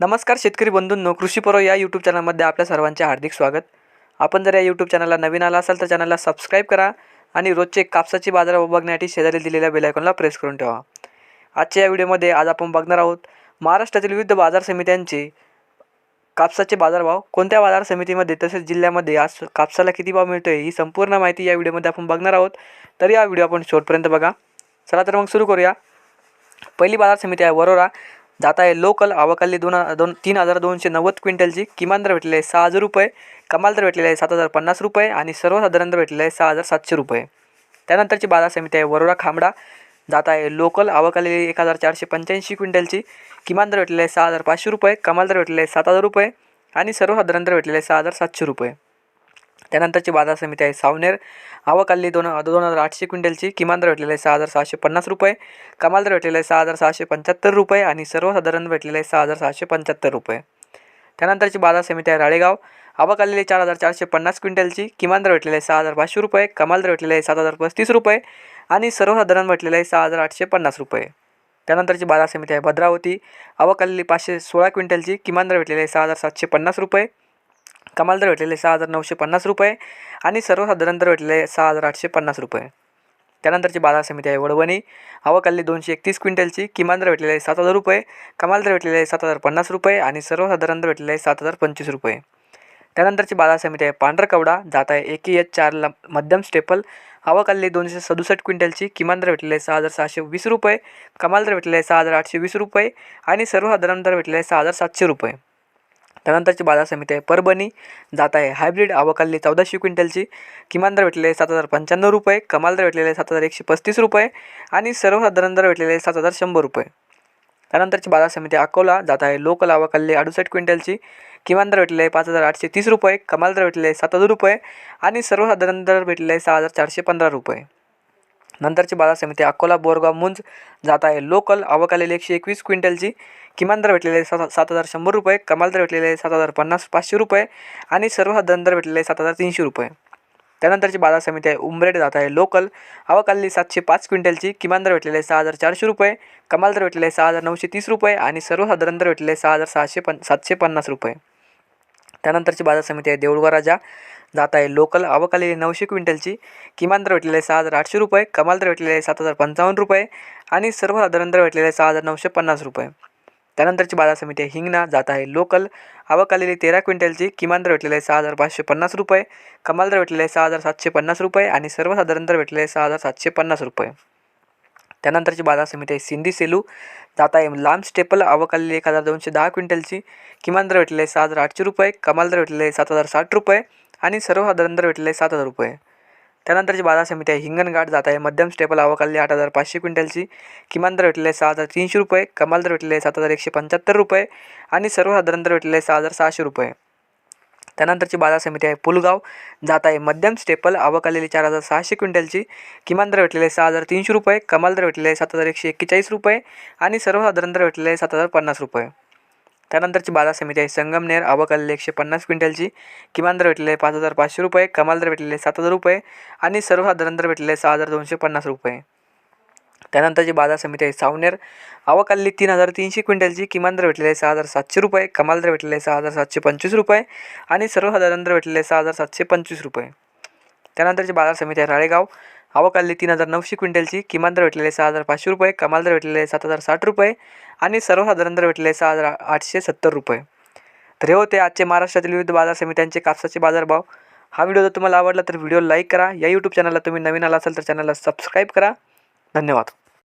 नमस्कार शेतकरी बंधूंनो कृषीपर्व या यूट्यूब चॅनलमध्ये आपल्या सर्वांचे हार्दिक स्वागत. आपण जर या यूट्यूब चॅनलला नवीन आला असाल तर चॅनलला सबस्क्राईब करा आणि रोजचे कापसाची बाजार बघण्यासाठी शेजारी दिलेल्या बेलायकॉनला प्रेस करून ठेवा. आजच्या या व्हिडिओमध्ये आज आपण बघणार आहोत महाराष्ट्रातील विविध बाजार समित्यांचे कापसाचे बाजारभाव कोणत्या बाजार समितीमध्ये तसेच जिल्ह्यामध्ये आज कापसाला किती भाव मिळतोय ही संपूर्ण माहिती या व्हिडिओमध्ये आपण बघणार आहोत. तर या व्हिडिओ आपण शेवटपर्यंत बघा. चला तर मग सुरू करूया. पहिली बाजार समिती आहे वरोरा. जात आहे लोकल आवकाली दोन दोन तीन हजार दोनशे नव्वद क्विंटलची किमान दर भेटलेले आहे सहा हजार रुपये कमाल दर भेटलेले आहे सात हजार पन्नास रुपये आणि सर्वसाधारण दर भेटलेला आहे सहा हजार सातशे रुपये. त्यानंतरची बाजार समिती आहे वरोरा खांबडा. जात आहे लोकल आवकाली एक हजार चारशे पंच्याऐंशी क्विंटलची किमान दर भेटलेला आहे सहा हजार पाचशे रुपये कमाल दर भेटलेला आहे सात हजार रुपये आणि सर्वसाधारण दर भेटलेला आहे सहा हजार सातशे रुपये. त्यानंतरची बाजार समिती आहे सावनेर. आवकाली दोन दोन हजार आठशे क्विंटलची. किमान दर भेटलेला आहे सहा हजार सहाशे पन्नास रुपये. कमाल दर भेटलेले आहे सहा हजार सहाशे पंच्याहत्तर रुपये आणि सर्वसाधारण भेटलेला आहे सहा हजार सहाशे पंच्याहत्तर रुपये. त्यानंतरची बाजार समिती आहे राळेगाव. आवक आलेली चार हजार चारशे पन्नास क्विंटलची. किमान दर भेटलेले आहे सहा हजार पाचशे रुपये. कमाल दर भेटलेले आहे सात हजार पस्तीस रुपये आणि सर्वसाधारण भेटलेला आहे सहा हजार आठशे पन्नास रुपये. त्यानंतरची बाजार समिती आहे भद्रावती. आवक आलेली पाचशे सोळा क्विंटलची. किमान दर भेटलेली आहे सहा हजार सातशे पन्नास रुपये. कमाल दर भेटलेले सहा हजार नऊशे पन्नास रुपये आणि सर्वसाधारण दर भेटलेले सहा हजार आठशे पन्नास रुपये. त्यानंतरची बाजार समिती आहे वडवणी. आवकाली दोनशे एकतीस क्विंटलची. किमान दर भेटलेले आहे सात हजार रुपये. कमाल दर भेटलेले सात हजार पन्नास रुपये आणि सर्वसाधारण दर भेटलेले आहे सात हजार पंचवीस रुपये. त्यानंतरची बाजार समिती आहे पांढरकवडा जात आहे एकी एच चार ल मध्यम स्टेपल. आवकाली दोनशे सदुसष्ट क्विंटलची. किमान दर भेटलेले आहे सहा हजार सहाशे वीस रुपये. कमाल दर भेटलेले आहे सहा हजार आठशे वीस रुपये आणि सर्वसाधारण दर भेटलेले आहे सहा हजार सातशे रुपये. त्यानंतरची बाजार समिती आहे. परभणी जात आहे. हायब्रिड आवकाली चौदाशे क्विंटलची किमान दर भेटलेले आहे सात हजार पंच्याण्णव रुपये कमाल दर भेटलेले सात हजार एकशे पस्तीस रुपये आणि सर्वसाधारण दर भेटलेले सात हजार शंभर रुपये. त्यानंतरची बाजार समिती अकोला जात आहे. लोकल आवकाली अडुसष्ट क्विंटलची किमान दर भेटलेले आहे पाच हजार आठशे तीस रुपये कमाल दर भेटलेले सात हजार रुपये आणि सर्वसाधारण दर भेटलेले आहे सहा हजार चारशे पंधरा रुपये. नंतरची बाजार समिती अकोला बोरगाव मुंज जात आहे. लोकल आवकालेली एकशे एकवीस क्विंटलची. किमान दर भेटलेले सात सात हजार शंभर रुपये. कमाल दर भेटलेले सात हजार पन्नास पाचशे रुपये. आणि सर्वसाधारण दर भेटलेले सात हजार तीनशे रुपये. त्यानंतरची बाजार समिती आहे उंबरेड जात आहे. लोकल आवकाली सातशे पाच क्विंटलची. किमान दर भेटलेले सहा हजार चारशे रुपये. कमाल दर भेटलेले सहा हजार नऊशे तीस रुपये. आणि सर्वसाधारण दर भेटलेले सहा हजार सहाशे पन सातशे पन्नास रुपये. त्यानंतरची बाजार समिती आहे देऊळगाव राजा. जात आहे. लोकल आवकालेली नऊशे क्विंटलची. किमान दर भेटलेले आहे सहा हजार आठशे रुपये कमाल दर भेटलेले आहे सात हजार पंचावन्न रुपये आणि सर्वसाधारण दर भेटलेले आहे सहा हजार नऊशे पन्नास रुपये. त्यानंतरची बाजार समिती आहे. हिंगणा जात आहे. लोकल आवक आलेली तेरा क्विंटलची. किमान दर भेटलेले आहे सहा हजार पाचशे पन्नास रुपये कमाल दर भेटलेले आहे सहा हजार सातशे पन्नास रुपये आणि सर्वसाधारण दर भेटलेले आहे सहा हजार सातशे पन्नास रुपये. त्यानंतरची बाजार समिती आहे. सिंधी सेलू जात आहे. लांब स्टेपल आवक आलेली एक हजार दोनशे दहा क्विंटलची. किमान दर भेटलेले आहे सहा हजार आठशे रुपये कमाल दर भेटलेले आहे सात हजार साठ रुपये आणि सर्वसाधारण दर भेटले आहे सात हजार रुपये. त्यानंतरची बाजार समिती आहे. हिंगणघाट जात आहे. मध्यम स्टेपल आवकाली आठ हजार पाचशे क्विंटलची. किमान दर भेटले आहे सहा हजार तीनशे रुपये. कमाल दर भेटले आहे सात हजार एकशे पंच्याहत्तर रुपये. आणि सर्वसाधारण दर भेटले आहे सहा हजार सहाशे रुपये. त्यानंतरची बाजार समिती आहे. पुलगाव जात आहे. मध्यम स्टेपल आवक आलेली चार हजार सहाशे क्विंटलची. किमान दर भेटलेले सहा हजार तीनशे रुपये. कमाल दर भेटलेले सात हजार एकशे एक्केचाळीस रुपये. आणि सर्वसाधारण दर भेटलेले आहे सात हजार पन्नास रुपये. त्यानंतरची बाजार समिती आहे. संगमनेर आवक आलेली एकशे पन्नास क्विंटलची. किमान दर भेटलेले पाच हजार पाचशे रुपये कमाल दर भेटलेले सात हजार रुपये आणि सर्वसाधारण दर भेटलेले सहा हजार दोनशे पन्नास रुपये. त्यानंतरची बाजार समिती आहे. सावनेर आवकाली तीन हजार तीनशे क्विंटलची. किमान दर भेटलेले आहे सहा हजार सातशे रुपये कमाल दर भेटलेले सहा हजार सातशे पंचवीस रुपये आणि सर्वसाधारण दर भेटलेले सहा हजार सातशे पंचवीस रुपये. त्यानंतरची बाजार समिती आहे राळेगाव. आवकाली तीन हजार नऊशे क्विंटलची. किमान दर भेटलेले सहा हजार पाचशे रुपये कमाल दर भेटलेले सात हजार साठ रुपये आणि सर्वसाधारण दर भेटलेले आहे सहा हजार आठशे सत्तर रुपये. तर हे होते आजचे महाराष्ट्रातील विविध बाजार समित्यांचे कापसाचे बाजारभाव. हा व्हिडिओ जर तुम्हाला आवडला तर व्हिडिओ लाईक करा. या यूट्यूब चॅनलला तुम्ही नवीन आला असाल तर चॅनलला सबस्क्राईब करा. धन्यवाद.